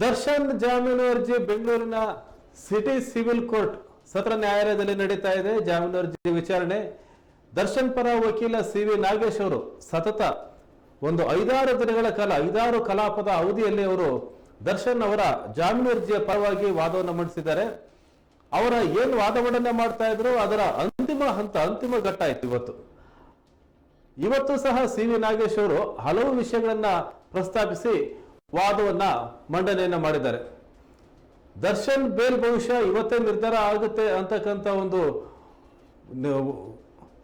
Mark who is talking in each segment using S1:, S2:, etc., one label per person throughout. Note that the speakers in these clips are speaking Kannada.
S1: ದರ್ಶನ್ ಜಾಮೀನು ಅರ್ಜಿ ಬೆಂಗಳೂರಿನ ಸಿಟಿ ಸಿವಿಲ್ ಕೋರ್ಟ್ ಸತ್ರ ನ್ಯಾಯಾಲಯದಲ್ಲಿ ನಡೀತಾ ಇದೆ. ಜಾಮೀನು ಅರ್ಜಿ ವಿಚಾರಣೆ. ದರ್ಶನ್ ಪರ ವಕೀಲ ಸಿ ವಿ ನಾಗೇಶ್ ಅವರು ಸತತ ಒಂದು ಐದಾರು ದಿನಗಳ ಕಾಲ, ಐದಾರು ಕಲಾಪದ ಅವಧಿಯಲ್ಲಿ ಅವರು ದರ್ಶನ್ ಅವರ ಜಾಮೀನು ಅರ್ಜಿಯ ಪರವಾಗಿ ವಾದವನ್ನು ಮಂಡಿಸಿದ್ದಾರೆ. ಅವರ ಏನು ವಾದ ಮಾಡ್ತಾ ಇದ್ರು, ಅದರ ಅಂತಿಮ ಹಂತ, ಅಂತಿಮ ಘಟ್ಟ ಆಯ್ತು ಇವತ್ತು. ಇವತ್ತು ಸಹ ಸಿ ವಿ ನಾಗೇಶ್ ಅವರು ಹಲವು ವಿಷಯಗಳನ್ನ ಪ್ರಸ್ತಾಪಿಸಿ ವಾದವನ್ನ ಮಂಡನೆಯನ್ನ ಮಾಡಿದ್ದಾರೆ. ದರ್ಶನ್ ಬೇಲ್ ಬಹುಶಃ ಇವತ್ತೇ ನಿರ್ಧಾರ ಆಗುತ್ತೆ ಅಂತಕ್ಕಂಥ ಒಂದು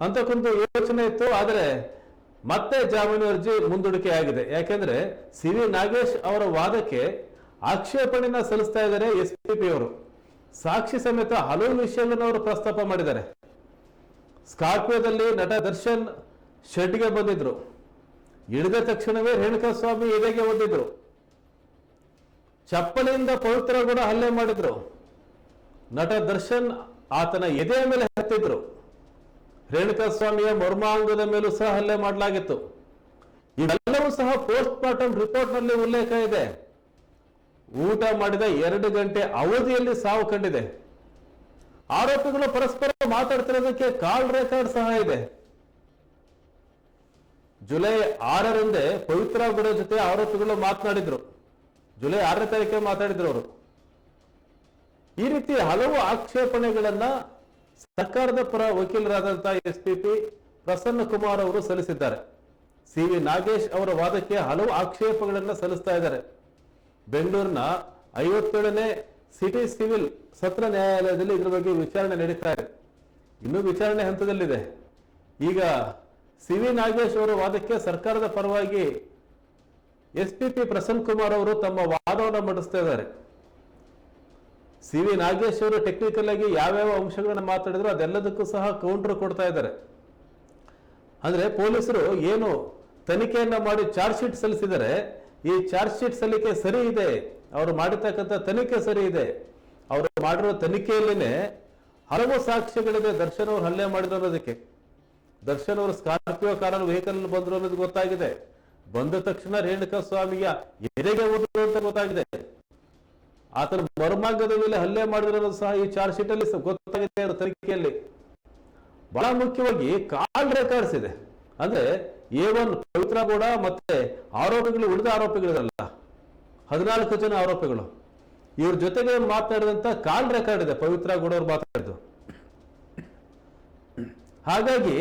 S1: ಅಂತಕ್ಕಂಥ ಯೋಚನೆ ಇತ್ತು, ಆದರೆ ಮತ್ತೆ ಜಾಮೀನು ಅರ್ಜಿ ಮುಂದೂಡಿಕೆ ಆಗಿದೆ. ಯಾಕೆಂದ್ರೆ ಸಿ ವಿ ನಾಗೇಶ್ ಅವರ ವಾದಕ್ಕೆ ಆಕ್ಷೇಪಣೆಯನ್ನ ಸಲ್ಲಿಸ್ತಾ ಇದ್ದಾರೆ ಎಸ್ ಪಿ ಪಿ ಅವರು. ಸಾಕ್ಷಿ ಸಮೇತ ಹಲವು ವಿಷಯಗಳನ್ನು ಅವರು ಪ್ರಸ್ತಾಪ ಮಾಡಿದ್ದಾರೆ. ಸ್ಕಾರ್ಪಿಯೋದಲ್ಲಿ ನಟ ದರ್ಶನ್ ಶೆಡ್ಗೆ ಬಂದಿದ್ರು. ಇಳಿದ ತಕ್ಷಣವೇ ರೇಣುಕಾ ಸ್ವಾಮಿ ಎದೆಗೆ ಒದ್ದಿದ್ರು ಚಪ್ಪಲಿಯಿಂದ ಪವಿತ್ರ ಕೂಡ ಹಲ್ಲೆ ಮಾಡಿದ್ರು. ನಟ ದರ್ಶನ್ ಆತನ ಎದೆಯ ಮೇಲೆ ಹತ್ತಿದ್ರು ರೇಣುಕಾ ಸ್ವಾಮಿಯ ಮರ್ಮಾಂಗದ ಮೇಲೂ ಸಹ ಹಲ್ಲೆ ಮಾಡಲಾಗಿತ್ತು. ಇವೆಲ್ಲವೂ ಸಹ ಪೋಸ್ಟ್ ಮಾರ್ಟಮ್ ರಿಪೋರ್ಟ್ನಲ್ಲಿ ಉಲ್ಲೇಖ ಇದೆ. ಊಟ ಮಾಡಿದ ಎರಡು ಗಂಟೆ ಅವಧಿಯಲ್ಲಿ ಸಾವು ಕಂಡಿದೆ. ಆರೋಪಿಗಳು ಪರಸ್ಪರ ಮಾತಾಡ್ತಿರೋದಕ್ಕೆ ಕಾಲ್ ರೆಕಾರ್ಡ್ ಸಹ ಇದೆ. ಜುಲೈ ಆರರಂದೇ ಪವಿತ್ರ ಗುಡ ಜೊತೆ ಆರೋಪಿಗಳು ಮಾತನಾಡಿದ್ರು. ಜುಲೈ ಆರನೇ ತಾರೀಕೇ ಮಾತಾಡಿದ್ರು ಅವರು. ಈ ರೀತಿ ಹಲವು ಆಕ್ಷೇಪಣೆಗಳನ್ನ ಸರ್ಕಾರದ ಪರ ವಕೀಲರಾದಂತಹ ಎಸ್ ಪಿ ಪ್ರಸನ್ನ ಕುಮಾರ್ ಅವರು ಸಲ್ಲಿಸಿದ್ದಾರೆ. ಸಿ ವಿ ನಾಗೇಶ್ ಅವರ ವಾದಕ್ಕೆ ಹಲವು ಆಕ್ಷೇಪಗಳನ್ನ ಸಲ್ಲಿಸ್ತಾ ಇದ್ದಾರೆ. ಬೆಂಗಳೂರಿನ ಐವತ್ತೇಳನೇ ಸಿಟಿ ಸಿವಿಲ್ ಸತ್ರ ನ್ಯಾಯಾಲಯದಲ್ಲಿ ಇದ್ರ ಬಗ್ಗೆ ವಿಚಾರಣೆ ನಡೀತಾ ಇದೆ. ಇನ್ನೂ ವಿಚಾರಣೆ ಹಂತದಲ್ಲಿದೆ. ಈಗ ಸಿ ವಿ ನಾಗೇಶ್ ಅವರ ವಾದಕ್ಕೆ ಸರ್ಕಾರದ ಪರವಾಗಿ S P P Prasanna Kumar ಅವರು ತಮ್ಮ ವಾದವನ್ನು ಮಂಡಿಸ್ತಾ ಇದ್ದಾರೆ. ಸಿ ವಿ ನಾಗೇಶ್ ಅವರು ಟೆಕ್ನಿಕಲ್ ಆಗಿ ಯಾವ್ಯಾವ ಅಂಶಗಳನ್ನ ಮಾತಾಡಿದ್ರು ಅದೆಲ್ಲದಕ್ಕೂ ಸಹ ಕೌಂಟರ್ ಕೊಡ್ತಾ ಇದ್ದಾರೆ. ಅಂದ್ರೆ ಪೊಲೀಸರು ಏನು ತನಿಖೆಯನ್ನ ಮಾಡಿ ಚಾರ್ಜ್ ಶೀಟ್ ಸಲ್ಲಿಸಿದರೆ, ಈ ಚಾರ್ಜ್ ಶೀಟ್ ಸಲ್ಲಿಕೆ ಸರಿ ಇದೆ, ಅವರು ಮಾಡಿರ್ತಕ್ಕಂಥ ತನಿಖೆ ಸರಿ ಇದೆ, ಅವರು ಮಾಡಿರೋ ತನಿಖೆಯಲ್ಲಿನೇ ಹಲವು ಸಾಕ್ಷ್ಯಗಳಿದೆ ದರ್ಶನ್ ಅವರು ಹಲ್ಲೆ ಮಾಡಿದ್ರು ಅನ್ನೋದಕ್ಕೆ. ದರ್ಶನ್ ಅವರು ಸ್ಕಾರ್ಪಿಯೋ ಕಾರಲ್ಲಿ ವೆಹಿಕಲ್ ಬಂದ್ರು ಅನ್ನೋದು ಗೊತ್ತಾಗಿದೆ. ಬಂದ ತಕ್ಷಣ ರೇಣುಕಾ ಸ್ವಾಮಿಯ ಎರೆಗೆ ಹೋದ್ರು ಅಂತ ಗೊತ್ತಾಗಿದೆ. ಆತನ ಮರ್ಮಾಂಗದ ಮೇಲೆ ಹಲ್ಲೆ ಮಾಡಿದ್ರು ಸಹ ಈ ಚಾರ್ಜ್ ಶೀಟ್ ಅಲ್ಲಿ ಗೊತ್ತಾಗಿದೆ ತನಿಖೆಯಲ್ಲಿ. ಬಹಳ ಮುಖ್ಯವಾಗಿ ಕಾಲ್ ರೆಕಾರ್ಡ್ಸ್ ಇದೆ ಅಂದ್ರೆ ಎ ಒನ್ ಪವಿತ್ರ ಗೌಡ ಮತ್ತೆ ಆರೋಪಿಗಳು ಉಳಿದ ಆರೋಪಿಗಳಿರಲ್ಲ. ಹದಿನಾಲ್ಕು ಜನ ಆರೋಪಿಗಳು. ಇವ್ರ ಜೊತೆಗೆ ಮಾತನಾಡಿದಂತ ಕಾಲ್ ರೆಕಾರ್ಡ್ ಇದೆ ಪವಿತ್ರ ಗೌಡ ಅವ್ರು ಮಾತಾಡಿದ್ದು ಹಾಗಾಗಿ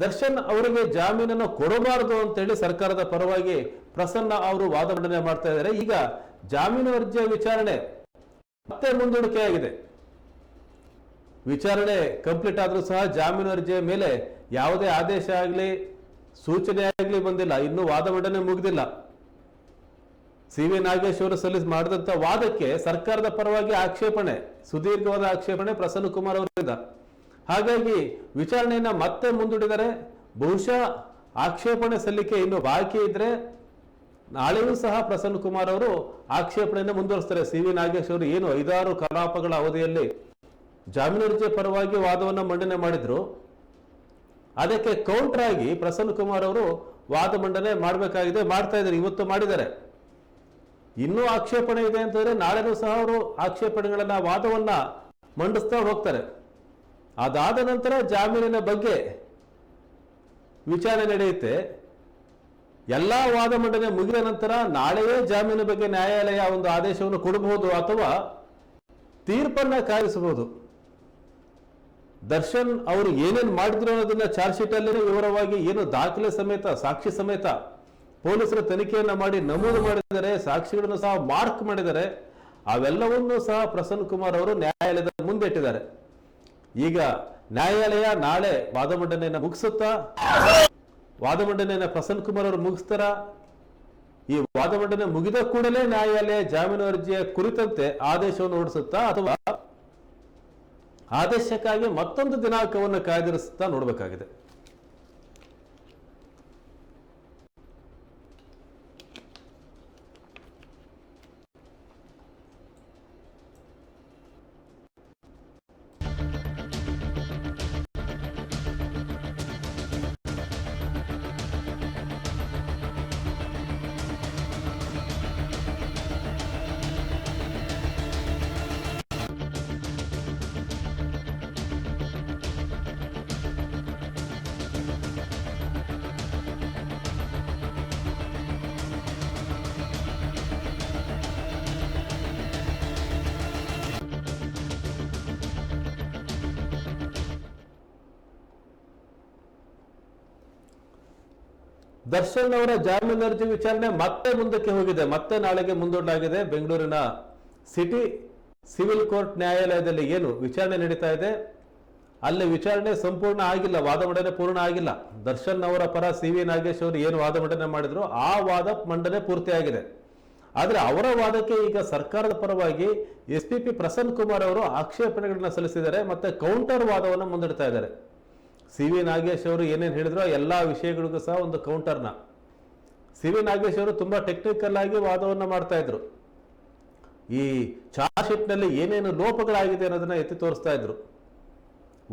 S1: ದರ್ಶನ್ ಅವರಿಗೆ ಜಾಮೀನನ್ನು ಕೊಡಬಾರದು ಅಂತೇಳಿ ಸರ್ಕಾರದ ಪರವಾಗಿ ಪ್ರಸನ್ನ ಅವರು ವಾದ ಮಂಡನೆ ಮಾಡ್ತಾ ಇದ್ದಾರೆ. ಈಗ ಜಾಮೀನು ಅರ್ಜಿಯ ವಿಚಾರಣೆ ಮತ್ತೆ ಮುಂದೂಡಿಕೆಯಾಗಿದೆ. ವಿಚಾರಣೆ ಕಂಪ್ಲೀಟ್ ಆದ್ರೂ ಸಹ ಜಾಮೀನು ಅರ್ಜಿಯ ಮೇಲೆ ಯಾವುದೇ ಆದೇಶ ಆಗಲಿ, ಸೂಚನೆ ಆಗಲಿ ಬಂದಿಲ್ಲ. ಇನ್ನೂ ವಾದ ಮಂಡನೆ ಮುಗಿದಿಲ್ಲ. ಸಿ ವಿ ನಾಗೇಶ್ ಅವರು ಸಲ್ಲಿಸಿ ಮಾಡಿದಂತ ವಾದಕ್ಕೆ ಸರ್ಕಾರದ ಪರವಾಗಿ ಆಕ್ಷೇಪಣೆ, ಸುದೀರ್ಘವಾದ ಆಕ್ಷೇಪಣೆ ಪ್ರಸನ್ನ ಕುಮಾರ್ ಅವರಿಂದ. ಹಾಗಾಗಿ ವಿಚಾರಣೆಯನ್ನ ಮತ್ತೆ ಮುಂದೂಡಿದರೆ ಬಹುಶಃ ಆಕ್ಷೇಪಣೆ ಸಲ್ಲಿಕೆ ಇನ್ನು ಬಾಕಿ ಇದ್ರೆ ನಾಳೆಯೂ ಸಹ ಪ್ರಸನ್ನ ಕುಮಾರ್ ಅವರು ಆಕ್ಷೇಪಣೆಯನ್ನು ಮುಂದುವರಿಸ್ತಾರೆ. ಸಿ ವಿ ನಾಗೇಶ್ ಅವರು ಏನು ಐದಾರು ಕಲಾಪಗಳ ಅವಧಿಯಲ್ಲಿ ಜಾಮೀನು ಅರ್ಜಿಯ ಪರವಾಗಿ ವಾದವನ್ನು ಮಂಡನೆ ಮಾಡಿದ್ರು. ಅದಕ್ಕೆ ಕೌಂಟರ್ ಆಗಿ ಪ್ರಸನ್ನ ಕುಮಾರ್ ಅವರು ವಾದ ಮಂಡನೆ ಮಾಡಬೇಕಾಗಿದೆ, ಮಾಡ್ತಾ ಇದ್ದಾರೆ, ಇವತ್ತು ಮಾಡಿದ್ದಾರೆ. ಇನ್ನೂ ಆಕ್ಷೇಪಣೆ ಇದೆ ಅಂತಂದ್ರೆ ನಾಳೆನೂ ಸಹ ಅವರು ಆಕ್ಷೇಪಣೆಗಳನ್ನ, ವಾದವನ್ನ ಮಂಡಿಸ್ತಾ ಹೋಗ್ತಾರೆ. ಅದಾದ ನಂತರ ಜಾಮೀನಿನ ಬಗ್ಗೆ ವಿಚಾರಣೆ ನಡೆಯುತ್ತೆ. ಎಲ್ಲಾ ವಾದ ಮಂಡನೆ ಮುಗಿದ ನಂತರ ನಾಳೆಯೇ ಜಾಮೀನು ಬಗ್ಗೆ ನ್ಯಾಯಾಲಯ ಒಂದು ಆದೇಶವನ್ನು ಕೊಡಬಹುದು ಅಥವಾ ತೀರ್ಪನ್ನ ಕಾಯಿಸಬಹುದು ದರ್ಶನ್ ಅವರು ಏನೇನು ಮಾಡಿದ್ರು ಅನ್ನೋದನ್ನ ಚಾರ್ಜ್ ಶೀಟ್ ಅಲ್ಲಿ ವಿವರವಾಗಿ ಏನು ದಾಖಲೆ ಸಮೇತ, ಸಾಕ್ಷಿ ಸಮೇತ ಪೊಲೀಸರ ತನಿಖೆಯನ್ನ ಮಾಡಿ ನಮೂದು ಮಾಡಿದರೆ ಸಾಕ್ಷಿಗಳನ್ನು ಸಹ ಮಾರ್ಕ್ ಮಾಡಿದರೆ ಅವೆಲ್ಲವನ್ನೂ ಸಹ ಪ್ರಸನ್ನ ಕುಮಾರ್ ಅವರು ನ್ಯಾಯಾಲಯದ ಮುಂದೆ ಇಟ್ಟಿದ್ದಾರೆ. ಈಗ ನ್ಯಾಯಾಲಯ ನಾಳೆ ವಾದ ಮಂಡನೆಯನ್ನು ಮುಗಿಸುತ್ತಾ? ವಾದ ಮಂಡನೆಯನ್ನು ಪ್ರಸನ್ನ ಕುಮಾರ್ ಅವರು ಮುಗಿಸ್ತಾರ? ಈ ವಾದ ಮಂಡನೆ ಮುಗಿದ ಕೂಡಲೇ ನ್ಯಾಯಾಲಯ ಜಾಮೀನು ಅರ್ಜಿಯ ಕುರಿತಂತೆ ಆದೇಶವನ್ನು ಹೊರಡಿಸುತ್ತಾ ಅಥವಾ ಆದೇಶಕ್ಕಾಗಿ ಮತ್ತೊಂದು ದಿನಾಂಕವನ್ನು ಕಾಯ್ದಿರಿಸುತ್ತಾ ನೋಡಬೇಕಾಗಿದೆ. ದರ್ಶನ್ ಅವರ ಜಾಮೀನು ಅರ್ಜಿ ವಿಚಾರಣೆ ಮತ್ತೆ ಮುಂದಕ್ಕೆ ಹೋಗಿದೆ, ಮತ್ತೆ ನಾಳೆಗೆ ಮುಂದೂಡಲಾಗಿದೆ ಬೆಂಗಳೂರಿನ ಸಿಟಿ ಸಿವಿಲ್ ಕೋರ್ಟ್ ನ್ಯಾಯಾಲಯದಲ್ಲಿ ಏನು ವಿಚಾರಣೆ ನಡೀತಾ ಇದೆ? ಅಲ್ಲಿ ವಿಚಾರಣೆ ಸಂಪೂರ್ಣ ಆಗಿಲ್ಲ, ವಾದ ಮಂಡನೆ ಪೂರ್ಣ ಆಗಿಲ್ಲ. ದರ್ಶನ್ ಅವರ ಪರ ಸಿ ವಿ ನಾಗೇಶ್ ಅವರು ಏನು ವಾದ ಮಂಡನೆ ಮಾಡಿದ್ರು? ಆ ವಾದ ಮಂಡನೆ ಪೂರ್ತಿಯಾಗಿದೆ. ಆದರೆ ಅವರ ವಾದಕ್ಕೆ ಈಗ ಸರ್ಕಾರದ ಪರವಾಗಿ S P P Prasanna Kumar ಅವರು ಆಕ್ಷೇಪಣೆಗಳನ್ನ ಸಲ್ಲಿಸಿದ್ದಾರೆ, ಮತ್ತೆ ಕೌಂಟರ್ ವಾದವನ್ನು ಮುಂದಿಡ್ತಾ ಇದ್ದಾರೆ. ಸಿ ವಿ ನಾಗೇಶ್ ಅವರು ಏನೇನು ಹೇಳಿದ್ರು ಎಲ್ಲ ವಿಷಯಗಳಿಗೂ ಸಹ ಒಂದು ಕೌಂಟರ್ನ ಸಿ ವಿ ನಾಗೇಶ್ ಅವರು ತುಂಬ ಟೆಕ್ನಿಕಲ್ ಆಗಿ ವಾದವನ್ನು ಮಾಡ್ತಾ ಇದ್ರು. ಈ ಚಾರ್ಜ್ ಶೀಟ್ನಲ್ಲಿ ಏನೇನು ಲೋಪಗಳಾಗಿದೆ ಅನ್ನೋದನ್ನ ಎತ್ತಿ ತೋರಿಸ್ತಾ ಇದ್ರು.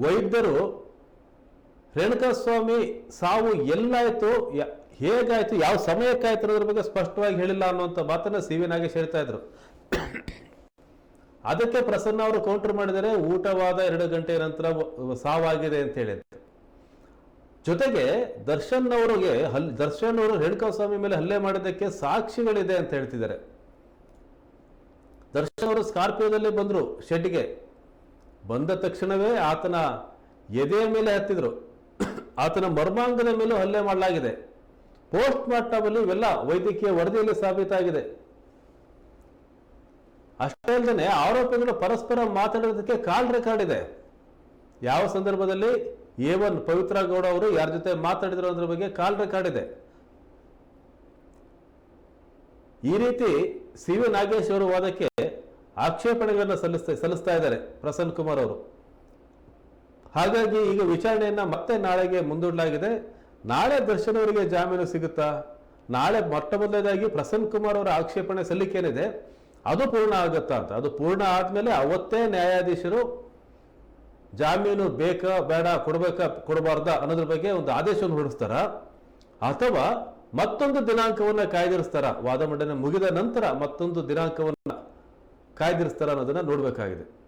S1: ವೈದ್ಯರು, ರೇಣುಕಾಸ್ವಾಮಿ ಸಾವು ಎಲ್ಲಾಯಿತು ಹೇಗಾಯಿತು, ಯಾವ ಸಮಯಕ್ಕಾಯ್ತು ಅನ್ನೋದ್ರ ಬಗ್ಗೆ ಸ್ಪಷ್ಟವಾಗಿ ಹೇಳಿಲ್ಲ ಅನ್ನುವಂಥ ಮಾತನ್ನ ಸಿ ವಿ ನಾಗೇಶ್ ಹೇಳ್ತಾ ಇದ್ರು. ಅದಕ್ಕೆ ಪ್ರಸನ್ನ ಅವರು ಕೌಂಟರ್ ಮಾಡಿದರೆ ಊಟವಾದ ಎರಡು ಗಂಟೆ ನಂತರ ಸಾವಾಗಿದೆ ಅಂತ ಹೇಳಿ ಜೊತೆಗೆ ದರ್ಶನ್ ಅವರಿಗೆ ಹಲ್ ದರ್ಶನ್ ಅವರು ರೇಣುಕಾಸ್ವಾಮಿ ಮೇಲೆ ಹಲ್ಲೆ ಮಾಡಿದ್ದಕ್ಕೆ ಸಾಕ್ಷಿಗಳಿದೆ ಅಂತ ಹೇಳ್ತಿದ್ದಾರೆ. ದರ್ಶನ್ ಅವರು ಸ್ಕಾರ್ಪಿಯೋದಲ್ಲಿ ಬಂದರು ಶೆಡ್ಗೆ ಬಂದ ತಕ್ಷಣವೇ ಆತನ ಎದೆಯ ಮೇಲೆ ಹತ್ತಿದ್ರು. ಆತನ ಮರ್ಮಾಂಗದ ಮೇಲೂ ಹಲ್ಲೆ ಮಾಡಲಾಗಿದೆ. ಪೋಸ್ಟ್ ಮಾರ್ಟಮ್ ಅಲ್ಲಿ ಇವೆಲ್ಲ ವೈದ್ಯಕೀಯ ವರದಿಯಲ್ಲಿ ಸಾಬೀತಾಗಿದೆ. ಅಷ್ಟೇ ಅಲ್ಲದೆ ಆರೋಪಿಗಳು ಪರಸ್ಪರ ಮಾತಾಡೋದಕ್ಕೆ ಕಾಲ್ ರೆಕಾರ್ಡ್ ಇದೆ. ಯಾವ ಸಂದರ್ಭದಲ್ಲಿ? ಎ ಒನ್ ಪವಿತ್ರ ಗೌಡ ಅವರು ಯಾರ ಜೊತೆ ಮಾತಾಡಿದ್ರು ಅದ್ರ ಬಗ್ಗೆ ಕಾಲ್ ರೆಕಾರ್ಡ್ ಇದೆ. ಈ ರೀತಿ ಸಿ ವಿ ನಾಗೇಶ್ ಅವರು ವಾದಕ್ಕೆ ಆಕ್ಷೇಪಣೆಗಳನ್ನು ಸಲ್ಲಿಸ್ತಾ ಸಲ್ಲಿಸ್ತಾ ಇದ್ದಾರೆ ಪ್ರಸನ್ನ ಕುಮಾರ್ ಅವರು. ಹಾಗಾಗಿ ಈಗ ವಿಚಾರಣೆಯನ್ನ ಮತ್ತೆ ನಾಳೆಗೆ ಮುಂದೂಡಲಾಗಿದೆ. ನಾಳೆ ದರ್ಶನ್ ಅವರಿಗೆ ಜಾಮೀನು ಸಿಗುತ್ತಾ? ನಾಳೆ ಮೊಟ್ಟ ಮೊದಲನೇದಾಗಿ ಪ್ರಸನ್ನ ಕುಮಾರ್ ಅವರ ಆಕ್ಷೇಪಣೆ ಸಲ್ಲಿಕೆ ಏನಿದೆ ಅದು ಪೂರ್ಣ ಆಗುತ್ತಾ ಅಂತ. ಅದು ಪೂರ್ಣ ಆದಮೇಲೆ ಅವತ್ತೇ ನ್ಯಾಯಾಧೀಶರು ಜಾಮೀನು ಬೇಕಾ, ಬೇಡ, ಕೊಡಬೇಕಾ, ಕೊಡಬಾರ್ದ ಅನ್ನೋದ್ರ ಬಗ್ಗೆ ಒಂದು ಆದೇಶವನ್ನು ಹೊರಡಿಸ್ತಾರ? ಅಥವಾ ಮತ್ತೊಂದು ದಿನಾಂಕವನ್ನು ಕಾಯ್ದಿರಿಸ್ತಾರ? ವಾದ ಮಂಡನೆ ಮುಗಿದ ನಂತರ ಮತ್ತೊಂದು ದಿನಾಂಕವನ್ನು ಕಾಯ್ದಿರಿಸ್ತಾರ ಅನ್ನೋದನ್ನ ನೋಡ್ಬೇಕಾಗಿದೆ.